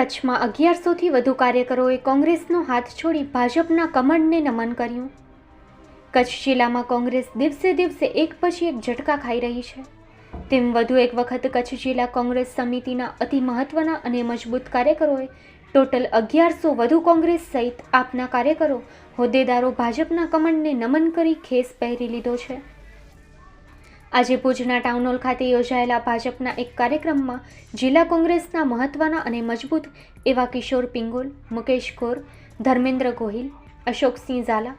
કચ્છમાં અગિયારસોથી વધુ કાર્યકરોએ કોંગ્રેસનો હાથ છોડી ભાજપના કમળને નમન કર્યું. કચ્છ જિલ્લામાં કોંગ્રેસ દિવસે દિવસે એક પછી એક ઝટકા ખાઈ રહી છે. તેમ વધુ એક વખત કચ્છ જિલ્લા કોંગ્રેસ સમિતિના અતિ મહત્વના અને મજબૂત કાર્યકરોએ ટોટલ અગિયારસો વધુ કોંગ્રેસ સહિત આપના કાર્યકરો હોદ્દેદારો ભાજપના કમળને નમન કરી ખેસ પહેરી લીધો છે. આજે ભુજના ટાઉન હોલ ખાતે યોજાયેલા ભાજપના એક કાર્યક્રમમાં જિલ્લા કોંગ્રેસના મહત્વના અને મજબૂત એવા કિશોર પિંગોલ, મુકેશ ગોર, ધર્મેન્દ્ર ગોહિલ, અશોકસિંહ ઝાલા,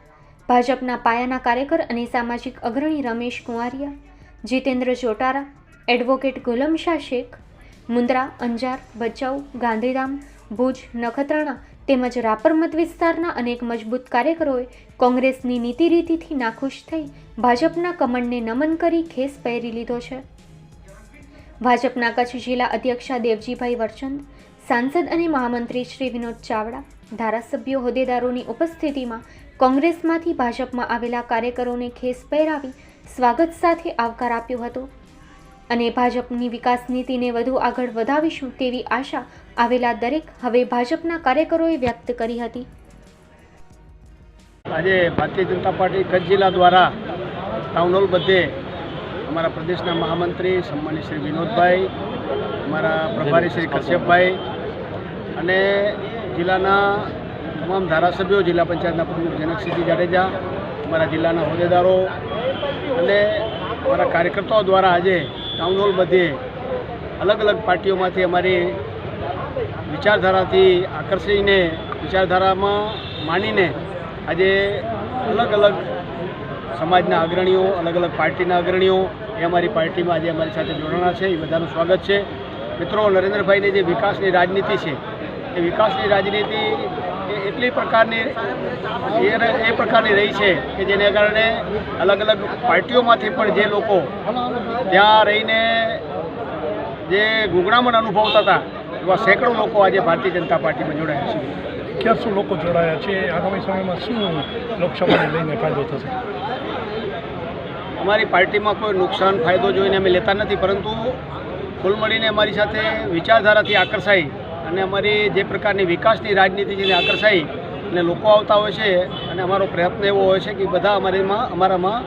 ભાજપના પાયાના કાર્યકર અને સામાજિક અગ્રણી રમેશ કુંવારિયા, જીતેન્દ્ર ચોટારા, એડવોકેટ ગુલમશાહ શેખ મુન્દ્રા અંજાર, ભચાઉ, ગાંધીધામ, ભુજ, નખત્રાણા તેમજ રાપર મત વિસ્તારના અનેક મજબૂત કાર્યકરોએ કોંગ્રેસની નીતિ રીતિથી નાખુશ થઈ ભાજપના કમળને નમન કરી ખેસ પહેરી લીધો છે. ભાજપના કચ્છ જિલ્લા અધ્યક્ષા દેવજીભાઈ વરચંદ, સાંસદ અને મહામંત્રી શ્રી વિનોદ ચાવડા, ધારાસભ્યો હોદ્દેદારોની ઉપસ્થિતિમાં કોંગ્રેસમાંથી ભાજપમાં આવેલા કાર્યકરોને ખેસ પહેરાવી સ્વાગત સાથે આવકાર આપ્યો હતો. અને ભાજપની વિકાસ નીતિને વધુ આગળ વધાવીશું તેવી આશા આવેલા દરેક હવે ભાજપના કાર્યકરોએ વ્યક્ત કરી હતી. આજે ભારતીય જનતા પાર્ટી કચ્છ જિલ્લા દ્વારા ટાઉન હોલ બધે અમારા પ્રદેશના મહામંત્રી સન્માની શ્રી વિનોદભાઈ, અમારા પ્રભારી શ્રી કશ્યપભાઈ અને જિલ્લાના તમામ ધારાસભ્યો, જિલ્લા પંચાયતના પ્રમુખ જનકસિંહજી જાડેજા, અમારા જિલ્લાના હોદ્દેદારો અને અમારા કાર્યકર્તાઓ દ્વારા આજે ટાઉન હોલ બધે અલગ અલગ પાર્ટીઓમાંથી અમારી વિચારધારાથી આકર્ષીને, વિચારધારામાં માનીને આજે અલગ અલગ સમાજના અગ્રણીઓ, અલગ અલગ પાર્ટીના અગ્રણીઓ એ અમારી પાર્ટીમાં આજે અમારી સાથે જોડાણા છે. એ બધાનું સ્વાગત છે. મિત્રો, નરેન્દ્રભાઈની જે વિકાસની રાજનીતિ છે, એ વિકાસની રાજનીતિ એટલી પ્રકારની એ પ્રકારની રહી છે કે જેને કારણે અલગ અલગ પાર્ટીઓમાંથી પણ જે લોકો ત્યાં રહીને જે ગુગળામણ અનુભવતા હતા એવા સેંકડો લોકો આજે ભારતીય જનતા પાર્ટીમાં જોડાયા છે. ક્યાં શું લોકો જોડાયા છે? આગામી સમયમાં શું લોકસભાને લઈને ફાયદો થશે? અમારી પાર્ટીમાં કોઈ નુકસાન ફાયદો જોઈને અમે લેતા નથી પરંતુ કુલ મળીને અમારી સાથે વિચારધારાથી આકર્ષાઈ અને અમારી જે પ્રકારની વિકાસની રાજનીતિ જેને આકર્ષાઈ અને લોકો આવતા હોય છે અને અમારો પ્રયત્ન એવો હોય છે કે બધા અમારીમાં અમારામાં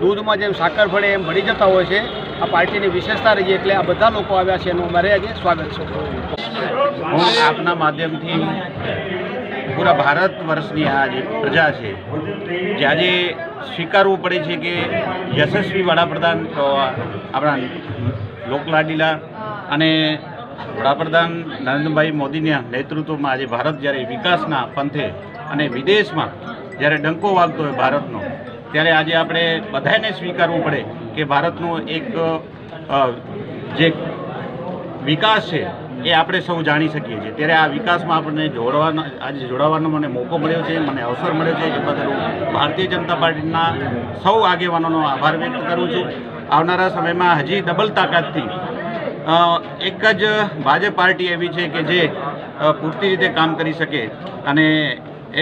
દૂધમાં જેમ સાકર ભળે એમ ભળી જતા હોય છે. આ પાર્ટીની વિશેષતા રહી એટલે આ બધા લોકો આવ્યા છે એનું અમારે આજે સ્વાગત છે. હું આપના માધ્યમથી પૂરા ભારત વર્ષની આ જે પ્રજા છે, જે આજે સ્વીકારવું પડે છે કે યશસ્વી વડાપ્રધાન આપણા લોકલાડીલા અને વડાપ્રધાન નરેન્દ્રભાઈ મોદીના નેતૃત્વમાં આજે ભારત જ્યારે વિકાસના પંથે અને વિદેશમાં જ્યારે ડંકો વાગતો હોય ભારતનો, ત્યારે આજે આપણે બધાને સ્વીકારવું પડે કે ભારતનું એક જે વિકાસ છે એ આપણે સૌ જાણી શકીએ છીએ. ત્યારે આ વિકાસમાં આપણને જોડવાનો, આજે જોડાવાનો મને મોકો મળ્યો છે, મને અવસર મળ્યો છે. એ બદલ હું ભારતીય જનતા પાર્ટીના સૌ આગેવાનોનો આભાર વ્યક્ત કરું છું. આવનારા સમયમાં હજી ડબલ તાકાતથી એક જ ભાજપ પાર્ટી એવી છે કે જે પૂરતી રીતે કામ કરી શકે અને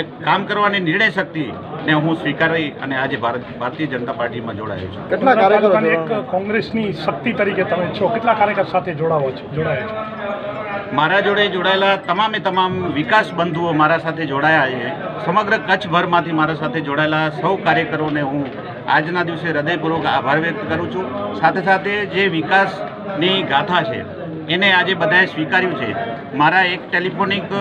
એક કામ કરવાની નિર્ણય શક્તિને હું સ્વીકારી અને આજે ભારત ભારતીય જનતા પાર્ટીમાં જોડાયો છું. કેટલા કાર્યકરો એક કોંગ્રેસની શક્તિ તરીકે તમે છો. કેટલા કાર્યકર સાથે જોડાવો છો? જોડાયા છો? મારા જોડે જોડાયેલા તમામે તમામ વિકાસ બંધુઓ મારા સાથે જોડાયા છે. સમગ્ર કચ્છભરમાંથી મારા સાથે જોડાયેલા સૌ કાર્યકરોને હું આજના દિવસે હૃદયપૂર્વક આભાર વ્યક્ત કરું છું. સાથે સાથે જે વિકાસની ગાથા છે. એને આજે બધાએ સ્વીકાર્યું છે. મારા એક ટેલિફોનિક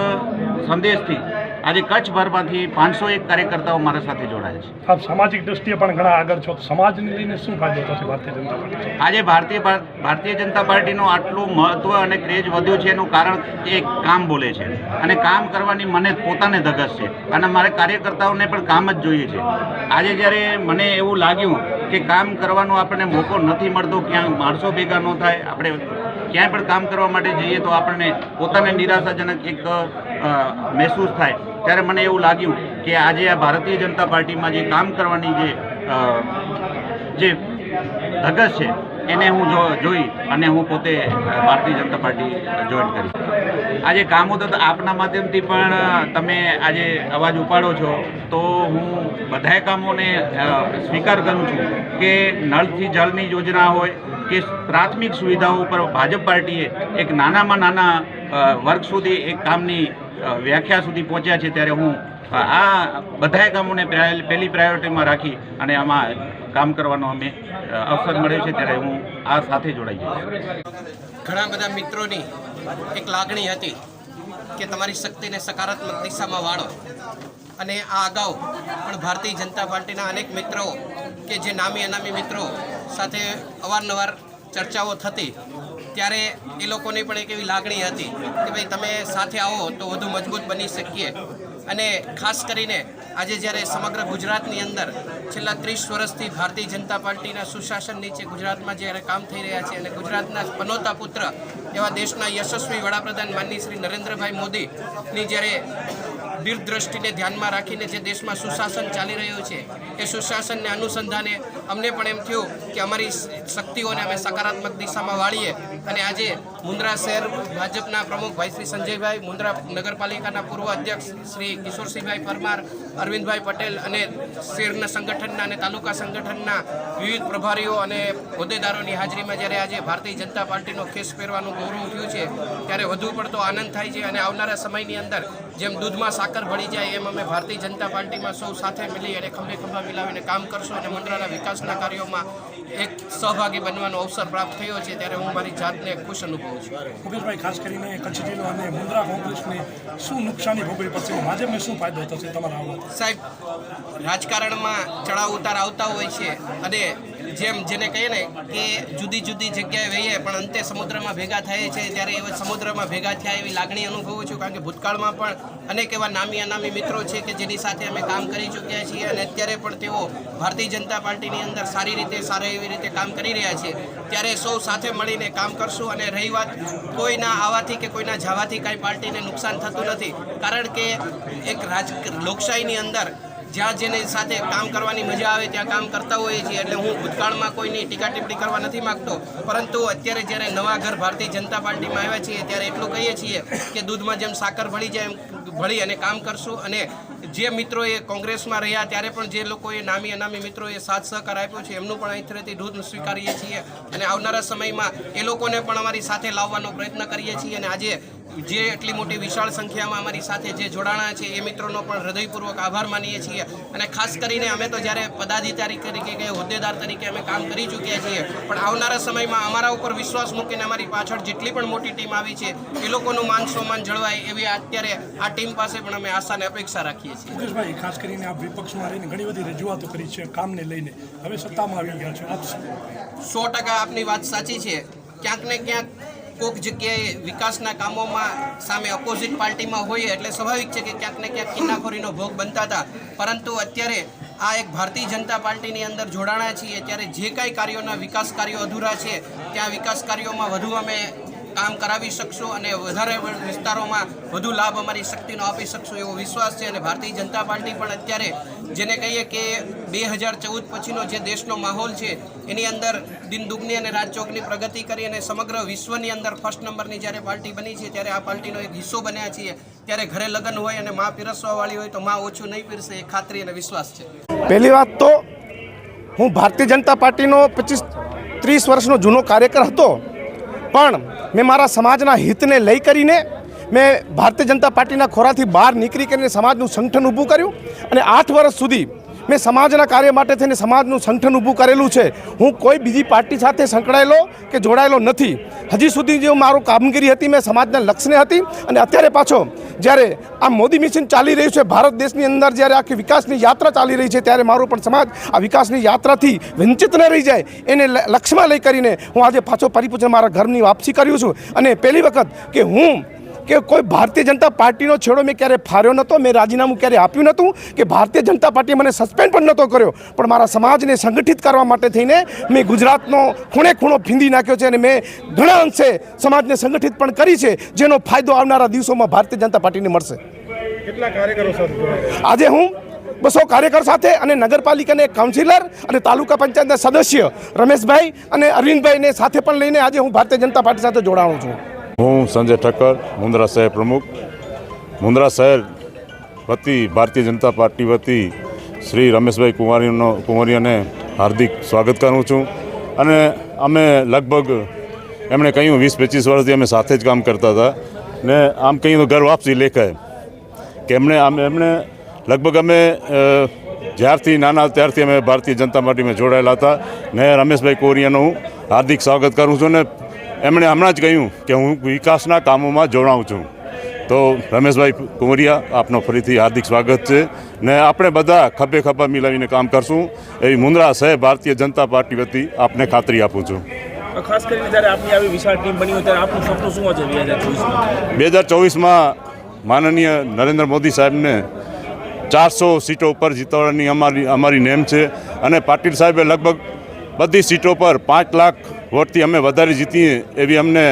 સંદેશથી આજે કચ્છભરમાંથી પાંચસો એક કાર્યકર્તાઓ મારા સાથે જોડાયા છે. આપ સામાજિક દ્રષ્ટિએ પણ ઘણા આગળ છો. સમાજને લઈને શું ફાયદો થશે? ભારતીય જનતા પાર્ટી આજે ભારતીય ભારતીય જનતા પાર્ટીનું આટલું મહત્વ અને ક્રેઝ વધ્યું છે એનું કારણ એ કામ બોલે છે. અને કામ કરવાની મને પોતાને ધગસ છે. અને મારે કાર્યકર્તાઓને પણ કામ જ જોઈએ છે. આજે જ્યારે મને એવું લાગ્યું કે કામ કરવાનો આપણને મોકો નથી મળતો ક્યાં માણસો ભેગા ન થાય આપણે ક્યાંય પણ કામ કરવા માટે જઈએ તો આપણને પોતાને નિરાશાજનક એક મહેસૂસ થાય. ત્યારે મને એવું લાગ્યું કે આજે આ ભારતીય જનતા પાર્ટીમાં જે કામ કરવાની જે જે ધગસ છે, એને હું જોઈ અને હું પોતે ભારતીય જનતા પાર્ટી જોઈન કરી. આજે કામો તો આપના માધ્યમથી પણ તમે આજે અવાજ ઉપાડો છો, તો હું બધાય કામોને સ્વીકાર કરું છું કે નળથી જળની યોજના હોય, કે પ્રાથમિક સુવિધાઓ ઉપર ભાજપ પાર્ટીએ એક નાનામાં નાના વર્ગ સુધી એક કામની વ્યાખ્યા સુધી પહોંચ્યા છે ત્યારે હું આ બધાય કામોને પહેલી પ્રાયોરિટીમાં રાખી અને આમાં કામ કરવાનો અમે અવસર મળ્યો છે ત્યારે હું આ સાથે જોડાઈ જઈશ ઘણા બધા મિત્રોની એક લાગણી હતી કે તમારી શક્તિને સકારાત્મક દિશામાં વાળો. અને આ અગાઉ પણ ભારતીય જનતા પાર્ટીના અનેક મિત્રો કે જે નામી અનામી મિત્રો સાથે અવારનવાર ચર્ચાઓ થતી ત્યારે એ લોકોની પણ એક એવી લાગણી હતી કે ભાઈ તમે સાથે આવો તો વધુ મજબૂત બની શકીએ. અને ખાસ કરીને આજે જ્યારે સમગ્ર ગુજરાતની અંદર છેલ્લા ત્રીસ વર્ષથી ભારતીય જનતા પાર્ટીના સુશાસન નીચે ગુજરાતમાં જ્યારે કામ થઈ રહ્યા છે અને ગુજરાતના પનોતા પુત્ર એવા દેશના યશસ્વી વડાપ્રધાન માનની શ્રી નરેન્દ્રભાઈ મોદીની જ્યારે દીર્ઘદ્રષ્ટિને ધ્યાનમાં રાખીને જે દેશમાં સુશાસન ચાલી રહ્યું છે, એ સુશાસનને અનુસંધાને અમને પણ એમ થયું કે અમારી શક્તિઓને અમે સકારાત્મક દિશામાં વાળીએ અને આજે મુન્દ્રા શહેર ભાજપના પ્રમુખ ભાઈ શ્રી સંજયભાઈ, મુન્દ્રા નગરપાલિકાના પૂર્વ અધ્યક્ષ શ્રી કિશોરસિંહભાઈ પરમાર, અરવિંદભાઈ પટેલ અને શહેરના સંગઠનના અને તાલુકા સંગઠનના વિવિધ પ્રભારીઓ અને હોદ્દેદારોની હાજરીમાં જ્યારે આજે ભારતીય જનતા પાર્ટીનો ખેસ પહેરવાનું ગૌરવ થયું છે, ત્યારે વધુ પડતો આનંદ થાય છે અને આવનારા સમયની અંદર જેમ દૂધમાં સાકર ભળી જાય એમ અમે ભારતીય જનતા પાર્ટીમાં સૌ સાથે મિલી અને ખંભે ખંભા મિલાવીને કામ કરશું અને મુન્દ્રાના વિકાસના કાર્યોમાં એક સહભાગી બનવાનો અવસર પ્રાપ્ત થયો છે ત્યારે હું મારી જાતને ખુશ અનુભવું છું. મુકેશભાઈ ખાસ કરીને કચ્છ જિલ્લો અને મુન્દ્રા કોંગ્રેસને શું નુકસાની ભોગવી પડશે ભાજપને શું ફાયદો થશે તમારા સાહેબ રાજકારણમાં ચડાવ ઉતાર આવતા હોય છે અને જેમ જેને કહીએ ને કે જુદી જુદી જગ્યાએ વહીએ, પણ અંતે સમુદ્રમાં ભેગા થાય છે, ત્યારે એવા સમુદ્રમાં ભેગા થયા એવી લાગણી અનુભવું છું, કારણ કે ભૂતકાળમાં પણ અનેક એવા નામી અનામી મિત્રો છે કે જેની સાથે અમે કામ કરી ચૂક્યા છીએ અને અત્યારે પણ તેઓ ભારતીય જનતા પાર્ટીની અંદર સારી રીતે, સારા એવી રીતે કામ કરી રહ્યા છે. ત્યારે સૌ સાથે મળીને કામ કરશું અને રહી વાત કોઈના આવવાથી કે કોઈના જવાથી કાંઈ પાર્ટીને નુકસાન થતું નથી. કારણ કે એક રાજ લોકશાહીની અંદર જ્યાં જેને સાથે કામ કરવાની મજા આવે ત્યાં કામ કરતા હોઈએ છીએ. એટલે હું ભૂતકાળમાં કોઈની ટીકા ટિપ્પણી કરવા નથી માગતો. પરંતુ અત્યારે જ્યારે નવા ઘર ભારતીય જનતા પાર્ટીમાં આવ્યા છીએ, ત્યારે એટલું કહીએ છીએ કે દૂધમાં જેમ સાકર ભળી જાય એમ ભળી અને કામ કરશું. અને જે મિત્રોએ કોંગ્રેસમાં રહ્યા, ત્યારે પણ જે લોકોએ નામી અનામી મિત્રોએ સાથ સહકાર આપ્યો છે, એમનું પણ અહીંથી દૂધ સ્વીકારીએ છીએ. અને આવનારા સમયમાં એ લોકોને પણ અમારી સાથે લાવવાનો પ્રયત્ન કરીએ છીએ. અને આજે જે એટલી મોટી વિશાળ સંખ્યામાં અમારી સાથે જે જોડાણા છે એ મિત્રોનો પણ હૃદયપૂર્વક આભાર માનીએ છીએ. અને ખાસ કરીને અમે તો જ્યારે પદાધિકારી તરીકે કે હોદ્દેદાર તરીકે અમે કામ કરી ચૂક્યા છીએ પણ આવનારા સમયમાં અમારા ઉપર વિશ્વાસ મૂકીને અમારી પાછળ જેટલી પણ મોટી ટીમ આવી છે એ લોકોનું માન સન્માન જળવાય એવી અત્યારે આ ટીમ પાસે પણ અમે આશા અને અપેક્ષા રાખીએ છીએ. મુકેશભાઈ ખાસ કરીને આપ વિપક્ષમાં રહીને ઘણી બધી રજૂઆતો કરી છે કામને લઈને. હવે સત્તામાં આવી ગયા છે. આપ સો ટકા આપની વાત સાચી છે. ક્યાંક ને ક્યાંક કોઈક જગ્યાએ વિકાસના કામોમાં સામે ઓપોઝિટ પાર્ટીમાં હોઈએ એટલે સ્વાભાવિક છે કે ક્યાંક ને ક્યાંક કિન્નાખોરીનો ભોગ બનતા હતા. પરંતુ અત્યારે આ એક ભારતીય જનતા પાર્ટીની અંદર જોડાણા છીએ, ત્યારે જે કાંઈ કાર્યોના વિકાસ કાર્યો અધૂરા છે, ત્યાં વિકાસ કાર્યોમાં વધુ અમે કામ કરાવી શકશું અને વધારે વિસ્તારોમાં વધુ લાભ અમારી શક્તિનો આપી શકશું એવો વિશ્વાસ છે અને ભારતીય જનતા પાર્ટી પણ અત્યારે જેને કહીએ કે બે હજાર ચૌદ પછીનો જે દેશનો માહોલ છે, એની અંદર દિન દુગની અને રાજચોકની પ્રગતિ કરી અને સમગ્ર વિશ્વની અંદર ફર્સ્ટ નંબરની જ્યારે પાર્ટી બની છે, ત્યારે આ પાર્ટીનો એક હિસ્સો બન્યા છીએ. ત્યારે ઘરે લગ્ન હોય અને માં પીરસવાવાળી હોય તો માં ઓછું નહીં પીરસે, એ ખાતરી અને વિશ્વાસ છે. પહેલી વાત તો હું ભારતીય જનતા પાર્ટીનો પચીસ ત્રીસ વર્ષનો જૂનો કાર્યકર હતો, પણ મેં મારા સમાજના હિતને લઈ કરીને મેં ભારતીય જનતા પાર્ટીના ખોરાથી બહાર નીકળી કરીને સમાજનું સંગઠન ઊભું કર્યું અને આઠ વર્ષ સુધી મેં સમાજના કાર્ય માટે થઈને સમાજનું સંગઠન ઊભું કરેલું છે. હું કોઈ બીજી પાર્ટી સાથે સંકળાયેલો કે જોડાયેલો નથી. હજી સુધી જે મારું કામગીરી હતી, મેં સમાજના લક્ષ્યને હતી અને અત્યારે પાછો જ્યારે આ મોદી મિશન ચાલી રહ્યું છે, ભારત દેશની અંદર જ્યારે આખી વિકાસની યાત્રા ચાલી રહી છે, ત્યારે મારો પણ સમાજ આ વિકાસની યાત્રાથી વંચિત ન રહી જાય. એને લક્ષ્યમાં લઈ કરીને હું આજે પાછો પરિપૂજન મારા ઘરની વાપસી કર્યું છું. અને પહેલી વખત કે હું કે કોઈ ભારતીય જનતા પાર્ટીનો છેડો મેં ક્યારે ફાર્યો નહોતો મેં રાજીનામું ક્યારે આપ્યું નહોતું કે ભારતીય જનતા પાર્ટીએ મને સસ્પેન્ડ પણ નહોતો કર્યો. પણ મારા સમાજને સંગઠિત કરવા માટે થઈને મેં ગુજરાતનો ખૂણે ખૂણો ફીંદી નાખ્યો છે અને મેં ઘણા અંશે સમાજને સંગઠિત પણ કરી છે જેનો ફાયદો આવનારા દિવસોમાં ભારતીય જનતા પાર્ટીને મળશે. કેટલા કાર્યકરો સાથે? આજે હું બસો કાર્યકર સાથે અને નગરપાલિકાને કાઉન્સિલર અને તાલુકા પંચાયતના સદસ્ય રમેશભાઈ અને અરવિંદભાઈને સાથે પણ લઈને આજે હું ભારતીય જનતા પાર્ટી સાથે જોડાણું છું. હું સંજય ઠક્કર મુન્દ્રા શહેર પ્રમુખ. મુન્દ્રા શહેર વતી ભારતીય જનતા પાર્ટી વતી શ્રી રમેશભાઈ કુંવારીનો કુંવરિયાને હાર્દિક સ્વાગત કરું છું. અને અમે લગભગ એમણે કહ્યું વીસ પચીસ વર્ષથી અમે સાથે જ કામ કરતા હતા. ને આમ કહ્યું તો ઘર વાપસી લેખાય. કે એમણે આમ એમણે લગભગ અમે જ્યારથી નાના ત્યારથી અમે ભારતીય જનતા પાર્ટીમાં જોડાયેલા હતા. ને રમેશભાઈ કોરિયાનું હાર્દિક સ્વાગત કરું છું. ને એમણે હમણાં જ કહ્યું કે હું વિકાસના કામોમાં જોડાઉં છું. તો રમેશભાઈ કુંવરિયા આપનો ફરીથી હાર્દિક સ્વાગત છે. ને આપણે બધા ખભે ખભા મિલાવીને કામ કરશું. એવી મુન્દ્રા સાહેબ ભારતીય જનતા પાર્ટી વતી આપને ખાતરી આપું છું. ખાસ કરીને જ્યારે આપની આવી વિશાળ ટીમ બની ત્યારે આપનું સપનું શું છે બે હજાર ચોવીસમાં? બે હજાર ચોવીસમાં માનનીય નરેન્દ્ર મોદી સાહેબને ચારસો સીટો ઉપર જીતવાની અમારી અમારી નેમ છે. અને પાટીલ સાહેબે લગભગ બધી સીટો પર પાંચ લાખ વોટથી અમે વધારે જીતીએ એવી અમને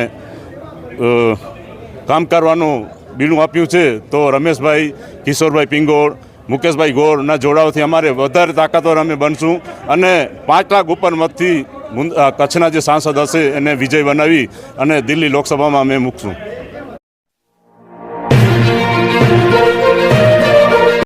કામ કરવાનું બીણું આપ્યું છે, તો રમેશભાઈ, કિશોરભાઈ પિંગોળ, મુકેશભાઈ ગોળના જોડાવથી અમારે વધારે તાકાતવર અમે બનશું અને પાંચ લાખ ઉપર મતથી કચ્છના જે સાંસદ હશે એને વિજય બનાવી અને દિલ્હી લોકસભામાં અમે મૂકશું.